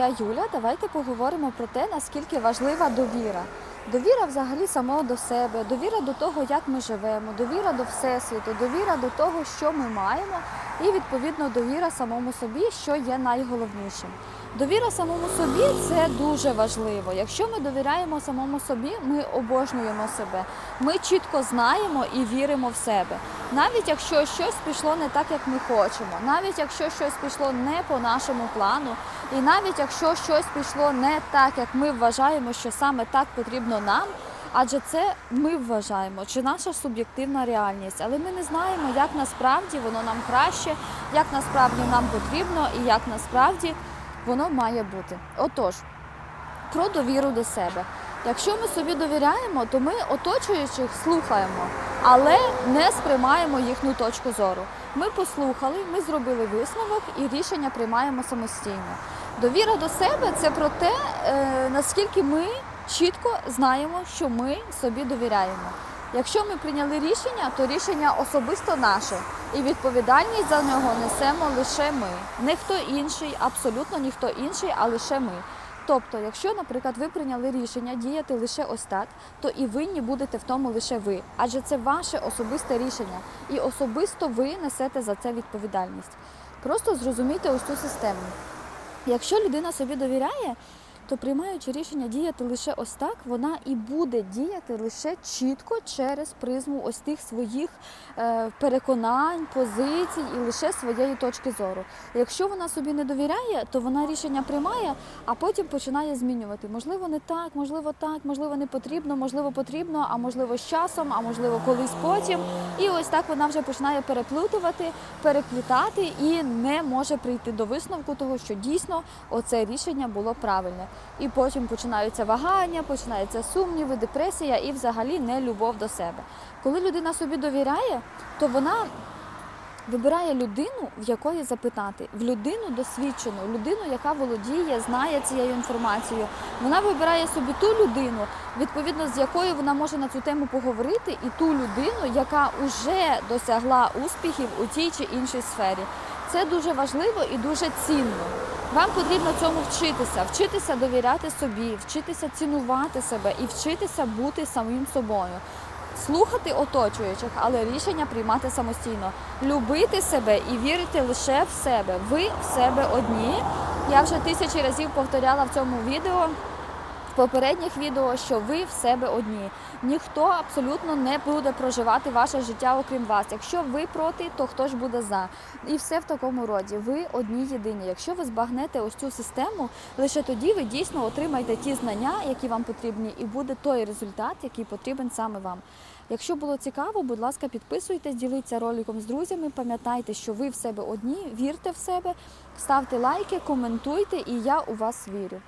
я Юля. Давайте поговоримо про те, наскільки важлива довіра. Довіра взагалі самого до себе, довіра до того, як ми живемо, довіра до Всесвіту, довіра до того, що ми маємо, і відповідно довіра самому собі, що є найголовнішим. Довіра самому собі це дуже важливо. Якщо ми довіряємо самому собі, ми обожнюємо себе. Ми чітко знаємо і віримо в себе. Навіть якщо щось пішло не так, як ми хочемо, навіть якщо щось пішло не по нашому плану, і навіть якщо щось пішло не так, як ми вважаємо, що саме так потрібно нам. Адже це ми вважаємо, чи наша суб'єктивна реальність, але ми не знаємо, як насправді воно нам краще, як насправді нам потрібно і як насправді воно має бути. Отож, про довіру до себе. Якщо ми собі довіряємо, то ми оточуючих слухаємо, але не сприймаємо їхню точку зору. Ми послухали, ми зробили висновок і рішення приймаємо самостійно. Довіра до себе це про те, е, наскільки ми чітко знаємо, що ми собі довіряємо. Якщо ми прийняли рішення, то рішення особисто наше, і відповідальність за нього несемо лише ми, не хто інший, абсолютно ніхто інший, а лише ми. Тобто, якщо, наприклад, ви прийняли рішення діяти лише ось так, то і винні будете в тому лише ви, адже це ваше особисте рішення, і особисто ви несете за це відповідальність. Просто зрозумійте ось цю систему. Якщо людина собі довіряє, то приймаючи рішення діяти лише ось так, вона і буде діяти лише чітко через призму ось тих своїх е, переконань, позицій і лише своєї точки зору. Якщо вона собі не довіряє, то вона рішення приймає, а потім починає змінювати. Можливо, не так, можливо, так, можливо, не потрібно, можливо, потрібно, а можливо, з часом, а можливо, колись потім. І ось так вона вже починає переплутувати, переплітати і не може прийти до висновку того, що дійсно оце рішення було правильне. І потім починаються вагання, починаються сумніви, депресія і взагалі не любов до себе. Коли людина собі довіряє, то вона вибирає людину, в якої запитати, в людину досвідчену, людину, яка володіє, знає цією інформацією. Вона вибирає собі ту людину, відповідно з якою вона може на цю тему поговорити, і ту людину, яка вже досягла успіхів у тій чи іншій сфері. Це дуже важливо і дуже цінно. Вам потрібно цьому вчитися, вчитися довіряти собі, вчитися цінувати себе і вчитися бути самим собою. Слухати оточуючих, але рішення приймати самостійно, любити себе і вірити лише в себе. Ви в себе одні. Я вже тисячі разів повторяла в цьому відео. В попередніх відео, що ви в себе одні. Ніхто абсолютно не буде проживати ваше життя, окрім вас. Якщо ви проти, то хто ж буде за? І все в такому роді. Ви одні єдині. Якщо ви збагнете ось цю систему, лише тоді ви дійсно отримаєте ті знання, які вам потрібні, і буде той результат, який потрібен саме вам. Якщо було цікаво, будь ласка, підписуйтесь, діліться роликом з друзями. Пам'ятайте, що ви в себе одні, вірте в себе, ставте лайки, коментуйте, і я у вас вірю.